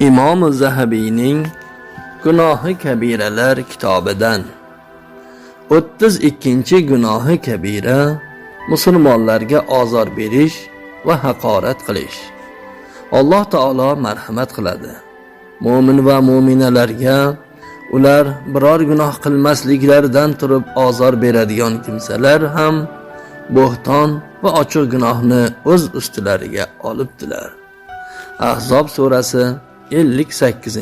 imom zahabiyning gunohi kabiralar kitobidan. O'ttiz ikkinchi gunohi kabira musulmonlarga ozor berish va haqorat qilish. Alloh taolo marhamat qiladi. Mo'min va mo'minalarga ular biror gunoh qilmasliklaridan turib ozor beradigan kimsalar ham bo'xton va ochiq gunohni o'z ustilariga olibdilar. Ahzob surasi 58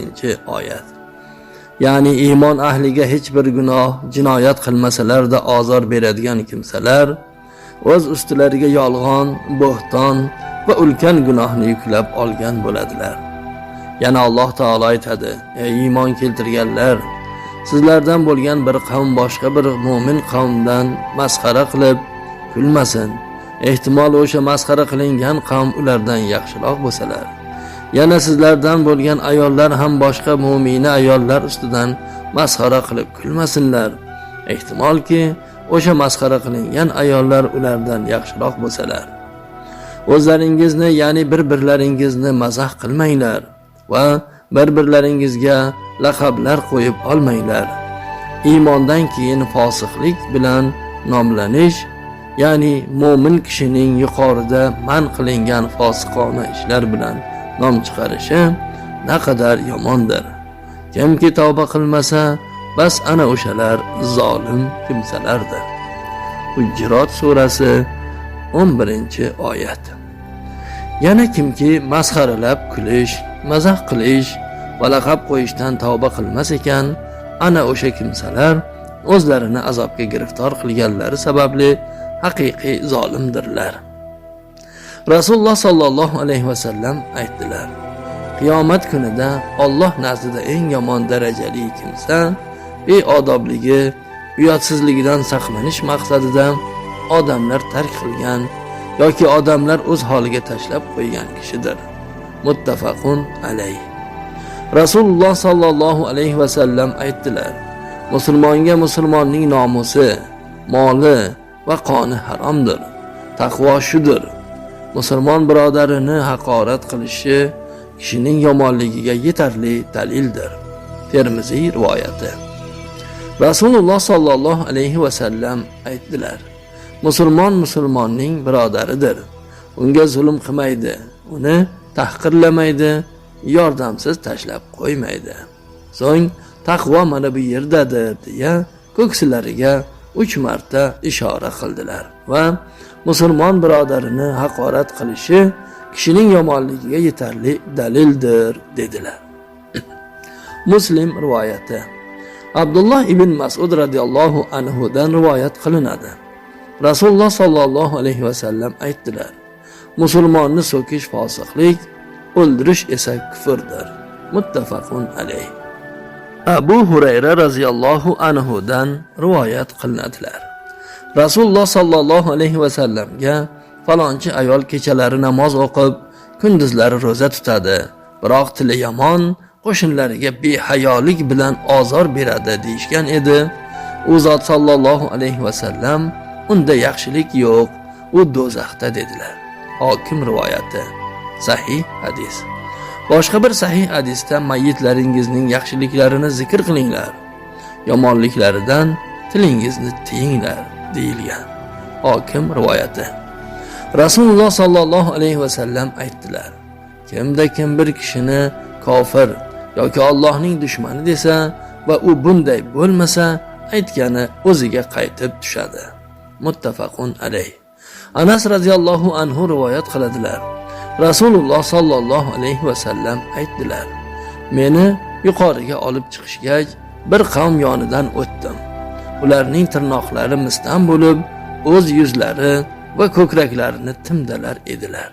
oyat. Ya'ni iymon ahliga hech bir gunoh jinoyat qilmasalarda ozor beradigan kimsalar o'z ustilariga yolg'on bo'xton va ulkan gunohni yuklab olgan bo'ladilar. Yana alloh taolo aytadi ey iymon keltirganlar sizlardan bo'lgan bir qavm boshqa bir mo'min qavmdan masxara qilib kulmasin. Ehtimol o'sha masxara qilingan qavm ulardan yaxshiroq bo'lsalar. Yana sizlardan bo'lgan ayollar ham boshqa mo'mina ayollar ustidan masxara qilib kulmasinlar. Ehtimolki o'sha masxara qilingan ayollar ulardan yaxshiroq bo'lsalar. O'zlaringizni ya'ni bir birlaringizni mazax qilmanglar va bir birlaringizga laqablar qo'yib olmanglar. Iymondan keyin fosiqlik bilan nomlanish ya'ni mo'min kishining yuqorida man qilingan fosiqona ishlar bilan nom chiqarishi naqadar yomondir. Kimki tavba qilmasa bas ana o'shalar zolim kimsalardir. Hujrot surasi 11 oyat. Yana kimki masxaralab kulish mazax qilish va laqab qo'yishdan tavba qilmas ekan ana o'sha kimsalar o'zlarini azobga giriftor qilganlari sababli haqiqiy zolimdirlar. Rasululloh sollallohu alayhi vasallam aytdilar qiyomat kunida olloh nazdida eng yomon darajali kimsa beodobligi uyatsizligidan saqlanish maqsadida odamlar tark qilgan yoki odamlar o'z holiga tashlab qo'ygan kishidir muttafaqun alayh rasululloh sollallohu alayhi vasallam aytdilar musulmonga musulmonning nomusi moli va qoni haromdir taqvo shudir musulmon birodarini haqorat qilishi kishining yomonligiga yetarli dalildir. Termiziy rivoyati. Rasululloh sollallohu alayhi vasallam aytdilar musulmon musulmonning birodaridir. Unga zulm qilmaydi uni tahqirlamaydi yordamsiz tashlab qo'ymaydi. So'ng taqvo mana bu yerdadir deya ko'ksilariga uch marta ishora qildilar va musulmon birodarini haqorat qilishi kishining yomonligiga yetarli dalildir dedilar muslim rivoyati abdulloh ibn masud roziyallohu anhudan rivoyat qilinadi rasululloh sollallohu alayhi vasallam aytdilar musulmonni so'kish fosiqlik o'ldirish esa kufrdir muttafaqun alayh abu hurayra roziyallohu anhudan rivoyat qilinadilar. Rasululloh sollallohu alayhi vasallamga falonchi ayol kechalari namoz o'qib kunduzlari ro'za tutadi. Biroq tili yomon qo'shnilariga behayolik bilan ozor beradi deyishgan edi. U zot sollallohu alayhi vasallam unda yaxshilik yo'q u do'zaxda dedilar. Hokim rivoyati. Sahih hadis. Boshqa bir sahih hadisda mayitlaringizning yaxshiliklarini zikr qilinglar. Yomonliklaridan tilingizni tiyinglar deyilgan hokim rivoyati. Rasululloh sollallohu alayhi vasallam aytdilar kimda kim bir kishini kofir yoki Allohning dushmani desa va u bunday bo'lmasa aytgani o'ziga qaytib tushadi. Muttafaqun alayh. Anas roziyallohu anhu rivoyat qiladilar rasululloh sollallohu alayhi vasallam aytdilar meni yuqoriga olib chiqishgach bir qavm yonidan o'tdim. Ularning tirnoqlari misdan bo'lib o'z yuzlari va ko'kraklarini timdalar edilar.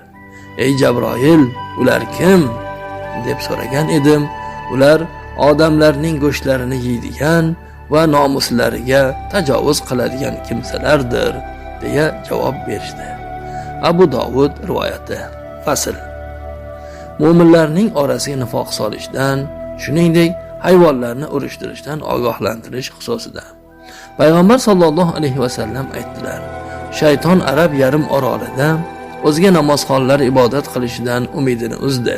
Ey jabroil ular kim? deb so'ragan edim. Ular odamlarning go'shtlarini yeydigan va nomuslariga tajovuz qiladigan kimsalardir deya javob berishdi. Abu dovud rivoyati. Fasl. Mo'minlarning orasiga nifoq solishdan shuningdek hayvonlarni urishtirishdan ogohlantirish xususida. Payg'ambar sollallohu alayhi vasallam aytdilar shayton arab yarim orolida o'ziga namozxonlar ibodat qilishidan umidini uzdi.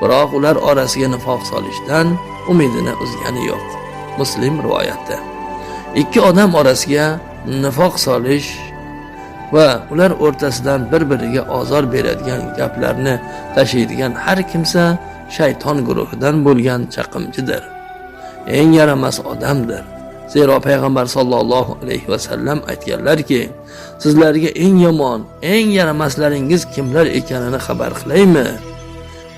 Biroq ular orasiga nifoq solishdan umidini uzgani yo'q. Muslim rivoyati ikki odam orasiga nifoq solish va ular o'rtasidan bir biriga ozor beradigan gaplarni tashiydigan har kimsa shayton guruhidan bo'lgan chaqimchidir. Eng yaramas odamdir. Zero payg'ambar sollallohu alayhi vasallam aytganlarki sizlarga eng yomon eng yaramaslaringiz kimlar ekanini xabar qilaymi?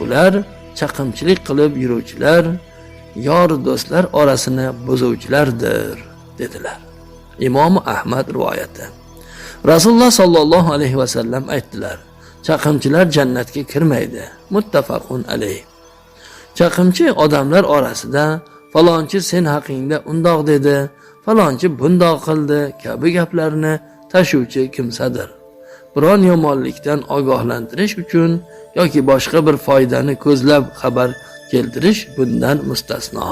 Ular chaqimchilik qilib yuruvchilar yor do'stlar orasini buzuvchilardir dedilar. Imomi ahmad rivoyati. Rasululloh sollallohu alayhi vasallam aytdilar chaqimchilar jannatga kirmaydi. Muttafaqun alayh. Chaqimchi odamlar orasida falonchi sen haqingda undoq dedi falonchi bundoq qildi kabi gaplarni tashuvchi kimsadir. Biron yomonlikdan ogohlantirish uchun yoki boshqa bir foydani ko'zlab xabar keltirish bundan mustasno.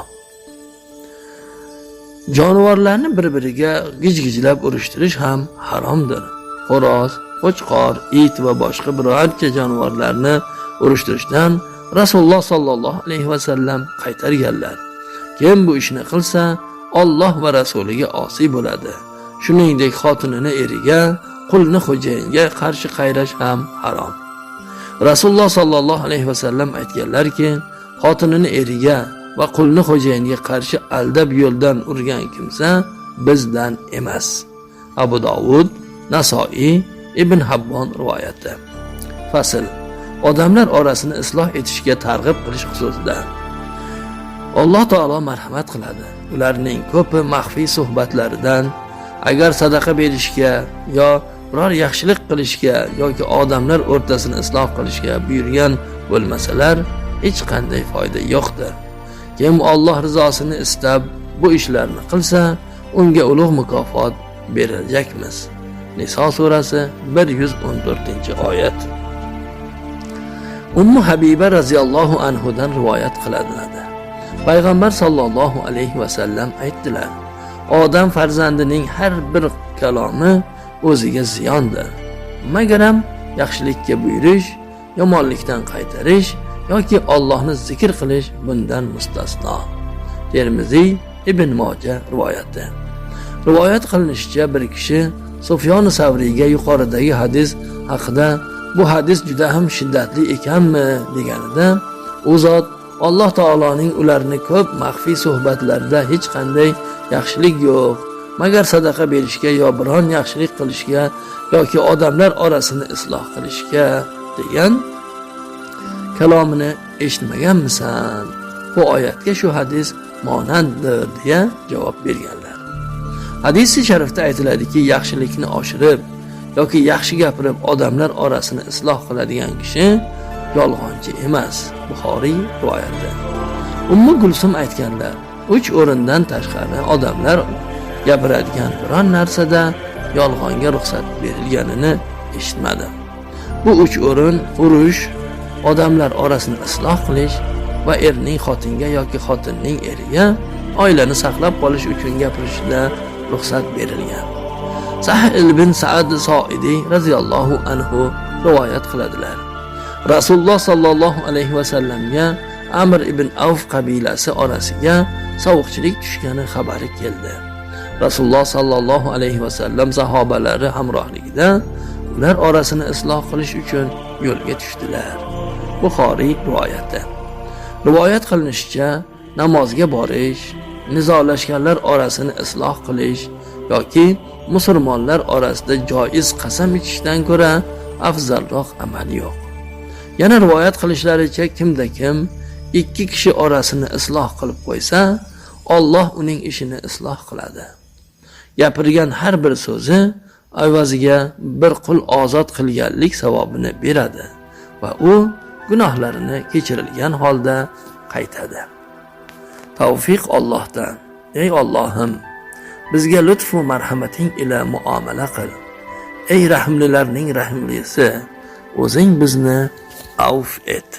Jonivorlarni bir biriga gijgijlab urishtirish ham haromdir. Xo'roz qo'chqor it va boshqa birorcha jonivorlarni urishtirishdan rasululloh sollallohu alayhi vasallam qaytarganlar. Kim bu ishni qilsa olloh va rasuliga osiy bo'ladi. Shuningdek xotinini eriga qulni xo'jayinga qarshi qayrash ham harom. Rasululloh sollallohu alayhi vasallam aytganlarki xotinini eriga va qulni xo'jayinga qarshi aldab yo'ldan urgan kimsa bizdan emas. Abu dovud nasoiy ibn habbon rivoyati. Fasl. Odamlar orasini isloh etishga targ'ib qilish xususida alloh taolo marhamat qiladi. Ularning ko'pi maxfiy suhbatlaridan agar sadaqa berishga yo biror yaxshilik qilishga yoki odamlar o'rtasini isloh qilishga buyurgan bo'lmasalar hech qanday foyda yo'qdir. Kim Alloh rizosini istab bu ishlarni qilsa unga ulug' mukofot berilajakmiz niso surasi 114 oyat. Ummu habiba roziyallohu anhudan rivoyat qilinadi. Payg'ambar sollallohu alayhi vasallam aytdilar odam farzandining har bir kalomi o'ziga ziyondir. Magaram yaxshilikka buyurish yomonlikdan qaytarish yoki Allohni zikr qilish bundan mustasno. Termiziy ibn moja rivoyati. Rivoyat qilinishicha bir kishi sufyon savriyga yuqoridagi hadis haqida bu hadis juda ham shiddatli ekanmi? deganida u zot alloh taoloning ularni ko'p maxfiy suhbatlarida hech qanday yaxshilik yo'q. Magar sadaqa berishga yo biron yaxshilik qilishga yoki odamlar orasini isloh qilishga degan kalomini eshitmaganmisan? Bu oyatga shu hadis monanddir deya javob berganlar. Hadisi sharifda aytiladiki yaxshilikni oshirib yoki yaxshi gapirib odamlar orasini isloh qiladigan kishi yolg'onchi emas buxoriy rivoyati ummu gulsum aytganlar uch o'rindan tashqari odamlar gapiradigan biron narsada yolg'onga ruxsat berilganini eshitmadim bu uch o'rin urush odamlar orasini isloh qilish va erning xotinga yoki xotinning eriga oilani saqlab qolish uchun gapirishda ruxsat berilgan. Sahil ibn saad soidiy roziyallohu anhu rivoyat qiladilar. Rasululloh sollallohu alayhi vasallamga amr ibn avf qabilasi orasiga sovuqchilik tushgani xabari keldi. Rasululloh sollallohu alayhi vasallam sahobalari hamrohligida ular orasini isloh qilish uchun yo'lga tushdilar. Buxoriy rivoyati. Rivoyat qilinishicha namozga borish nizolashganlar orasini isloh qilish yoki musulmonlar orasida joiz qasam ichishdan ko'ra afzalroq amal yo'q. Yana rivoyat qilishlaricha kimda kim ikki kishi orasini isloh qilib qo'ysa Alloh uning ishini isloh qiladi. Gapirgan har bir so'zi avvaziga bir qul ozod qilganlik savobini beradi va u gunohlarini kechirilgan holda qaytadi. Tavfiq Allohdan ey Allohim bizga lutfu marhamating ila muomala qil. Ey rahmlilarning rahmlisi o'zing bizni avf et.